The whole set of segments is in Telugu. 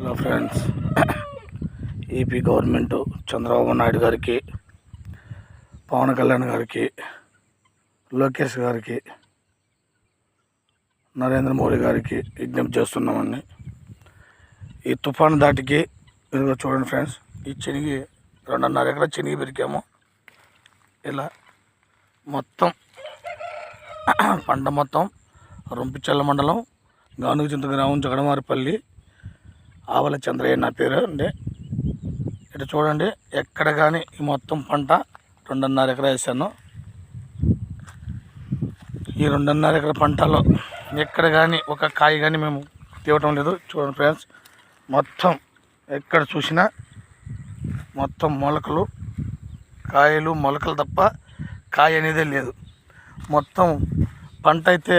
Hello friends AP government Chandrababu Naidu గారికి పవన్ కళ్యాణ్ గారికి లోకేష్ గారికి నరేంద్ర మోడీ గారికి విజ్ఞప్తి చేస్తున్నామండి. ఈ తుఫాను దాటికి ఇదిగో చూడండి ఫ్రెండ్స్ ఈ చెనిగి రెండున్నర ఎకర చెనిగి పెరికాము ఇలా మొత్తం పంట మొత్తం రొంపిచెల్ల మండలం గానుగుచింత గ్రామం జగడమారిపల్లి ఆవల చంద్రయ్య నా పేరు అండి. ఇటు చూడండి ఎక్కడ కానీ ఈ మొత్తం పంట రెండున్నర ఎకర వేసాను. ఈ రెండున్నర ఎకర పంటలో ఎక్కడ కానీ ఒక కాయ కానీ మేము తీవటం లేదు. చూడండి ఫ్రెండ్స్ మొత్తం ఎక్కడ చూసినా మొత్తం మొలకలు కాయలు మొలకలు తప్ప కాయ అనేదే లేదు. మొత్తం పంట అయితే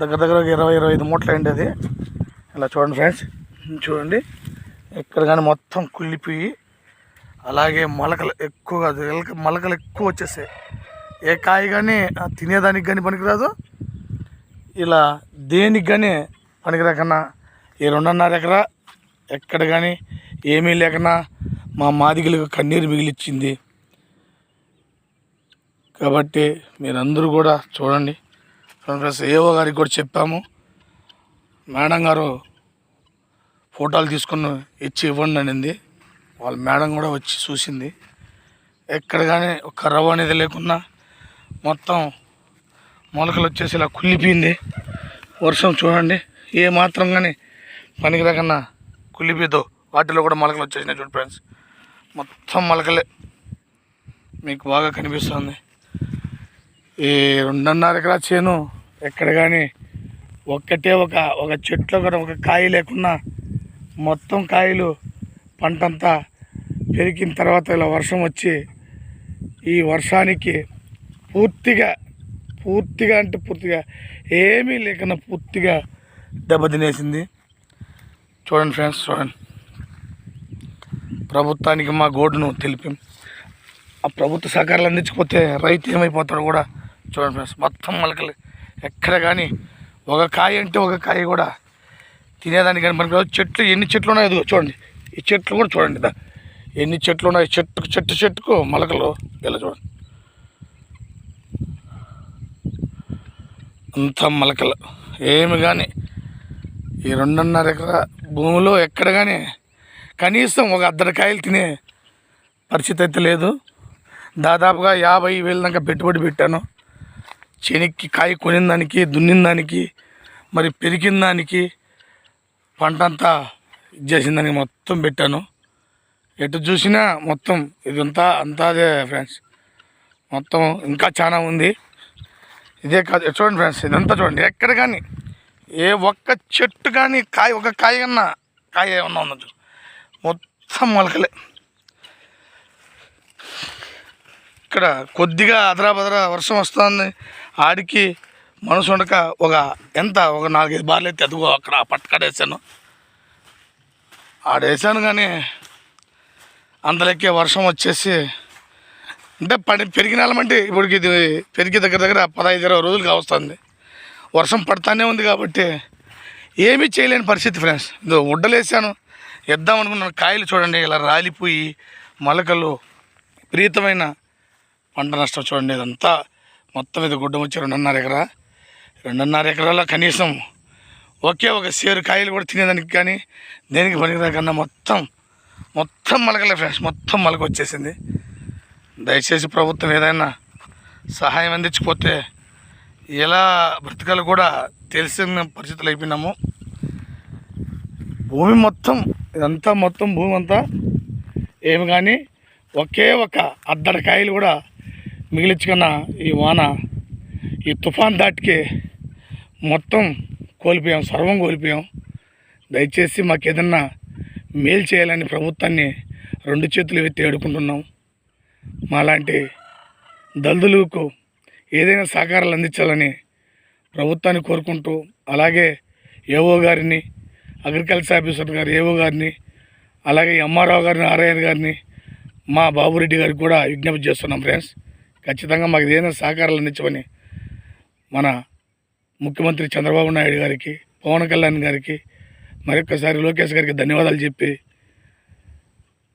దగ్గర దగ్గర ఒక ఇరవై ఇరవై ఐదు మూటలు అయింది అది. ఇలా చూడండి ఫ్రెండ్స్. చూడండి. ఎక్కడ కానీ మొత్తం కుళ్ళిపోయి అలాగే మొలకలు ఎక్కువగా మొలకలు ఎక్కువ వచ్చేసాయి. ఏ కాయ కానీ ఆ, తినేదానికి కానీ పనికిరాదు. ఇలా దేనికి కానీ పనికిరాకన్నా ఈ రెండున్నర ఎకరా ఎక్కడ కానీ ఏమీ లేకన్నా మా మాదిగలకు కన్నీరు మిగిలిచ్చింది. కాబట్టి మీరందరూ కూడా చూడండి. ఫ్రెండ్స్ ఏవో గారికి కూడా చెప్పాము. మేడం గారు ఫోటోలు తీసుకుని ఇచ్చి ఇవ్వండి అనింది. వాళ్ళ మేడం కూడా వచ్చి చూసింది. ఎక్కడ కానీ ఒక రవ్వ అనేది లేకున్నా మొత్తం మొలకలు వచ్చేసి ఇలా కుళ్ళిపోయింది. వర్షం చూడండి. ఏ మాత్రం కానీ పనికి రాకన్నా కుళ్ళిపోయిద్దో. వాటిలో కూడా మొలకలు వచ్చేసినాయి చూడండి ఫ్రెండ్స్. మొత్తం మొలకలే. మీకు బాగా కనిపిస్తుంది. ఈ రెండున్నర ఎకరా చేను ఎక్కడ కానీ ఒక్కటే ఒక ఒక చెట్లో కూడా ఒక కాయ లేకున్నా మొత్తం కాయలు పంటంతా పెరిగిన తర్వాత ఇలా వర్షం వచ్చి ఈ వర్షానికి పూర్తిగా పూర్తిగా అంటే పూర్తిగా ఏమీ లేకుండా పూర్తిగా దెబ్బతినేసింది. చూడండి ఫ్రెండ్స్ చూడండి. ప్రభుత్వానికి మా గోడును తెలిపాం ఆ ప్రభుత్వ సహకారాలు అందించకపోతే రైతు ఏమైపోతాడో కూడా చూడండి ఫ్రెండ్స్. మొత్తం మొలకలు ఎక్కడ కానీ ఒక కాయ అంటే ఒక కాయ కూడా తినేదానికి కానీ మనకి చెట్లు ఎన్ని చెట్లు ఉన్నాయో ఇదిగో చూడండి. ఈ చెట్లు కూడా చూడండి దా ఎన్ని చెట్లు ఉన్నాయి చెట్టుకు చెట్టు చెట్టుకు మొలకలు ఇలా చూడండి. అంత మొలకలు. ఏమి కానీ ఈ రెండున్నర ఎకరా భూమిలో ఎక్కడ కానీ కనీసం ఒక అద్దరు కాయలు తినే పరిస్థితి అయితే లేదు. దాదాపుగా యాభై వేలు దాకా పెట్టుబడి పెట్టాను. చెనిక్కి కాయ కొనిన దానికి దున్నిన దానికి మరి పెరిగిన దానికి పంట అంతా ఇచ్చేసిందని మొత్తం పెట్టాను. ఎటు చూసినా మొత్తం ఇదంతా అంతా అదే ఫ్రెండ్స్. మొత్తం ఇంకా చాలా ఉంది. ఇదే కాదు చూడండి ఫ్రెండ్స్ ఇదంతా చూడండి. ఎక్కడ కానీ ఏ ఒక్క చెట్టు కానీ కాయ ఒక కాయ కన్నా కాయ ఏమన్నా ఉన్నది మొత్తం మొలకలే. ఇక్కడ కొద్దిగా అదరా బదరా వర్షం వస్తుంది. ఆడికి మనసు ఉండక ఒక ఎంత ఒక నాలుగైదు బార్లు ఎత్తి అదిగో అక్కడ పట్టుకాడ వేసాను. ఆడేసాను కానీ అందులోకే వర్షం వచ్చేసి అంటే పడి పెరిగిన అంటే ఇప్పటికి ఇది పెరిగి దగ్గర దగ్గర పదహైదు ఇరవై రోజులు కావస్తుంది వర్షం పడతానే ఉంది కాబట్టి ఏమీ చేయలేని పరిస్థితి ఫ్రెండ్స్. ఇదో ఉడ్డలేసాను వేద్దాం అనుకున్నాను. కాయలు చూడండి ఇలా రాలిపోయి మొలకలు విపరీతమైన పంట నష్టం చూడండి. ఇదంతా మొత్తం ఇది గుడ్డం వచ్చి రెండున్నర ఎకరా. రెండున్నర ఎకరాల్లో కనీసం ఒకే ఒక సేరు కాయలు కూడా తినేదానికి కానీ దేనికి పనికిరాకన్నా మొత్తం మొత్తం మొలకలే ఫ్రెండ్స్ మొత్తం మొలక వచ్చేసింది. దయచేసి ప్రభుత్వం ఏదైనా సహాయం అందించకపోతే ఎలా బ్రతకాలో కూడా తెలిసిన పరిస్థితులు అయిపోయినాము. భూమి మొత్తం ఇదంతా మొత్తం భూమి అంతా ఏమి కానీ ఒకే ఒక అద్దడి కాయలు కూడా మిగిలించుకున్న ఈ వాన ఈ తుఫాన్ దాటికి మొత్తం కోల్పోయాం సర్వం కోల్పోయాం. దయచేసి మాకు ఏదన్నా మేలు చేయాలని ప్రభుత్వాన్ని రెండు చేతులు ఎత్తి ఏడుకుంటున్నాం మాలాంటి దళితులకు ఏదైనా సహకారాలు అందించాలని ప్రభుత్వాన్ని కోరుకుంటూ అలాగే ఏఓ గారిని అగ్రికల్చర్ ఆఫీసర్ గారు ఏఓ గారిని అలాగే ఎంఆర్ఓ గారిని ఆర్ఐఎన్ గారిని మా బాబురెడ్డి గారికి కూడా విజ్ఞప్తి చేస్తున్నాం ఫ్రెండ్స్. ఖచ్చితంగా మాకు ఏదైనా సహకారాలు అందించమని మన ముఖ్యమంత్రి చంద్రబాబు నాయుడు గారికి పవన్ కళ్యాణ్ గారికి మరొక్కసారి లోకేష్ గారికి ధన్యవాదాలు చెప్పి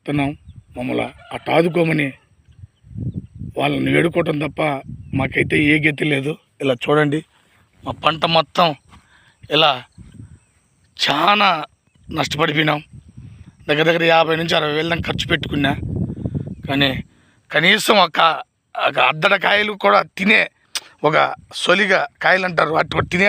తున్నాం మమ్మల్ని అటు ఆదుకోమని వాళ్ళని వేడుకోవటం తప్ప మాకైతే ఏ గతి లేదు. ఇలా చూడండి మా పంట మొత్తం ఇలా చాలా నష్టపడిపోయినాం. దగ్గర దగ్గర యాభై నుంచి అరవై వేల దాకా ఖర్చు పెట్టుకున్నా. కానీ కనీసం ఒక ఒక అద్దడ కాయలు కూడా తినే ఒక సొలిగా కాయలు అంటారు అటు తినే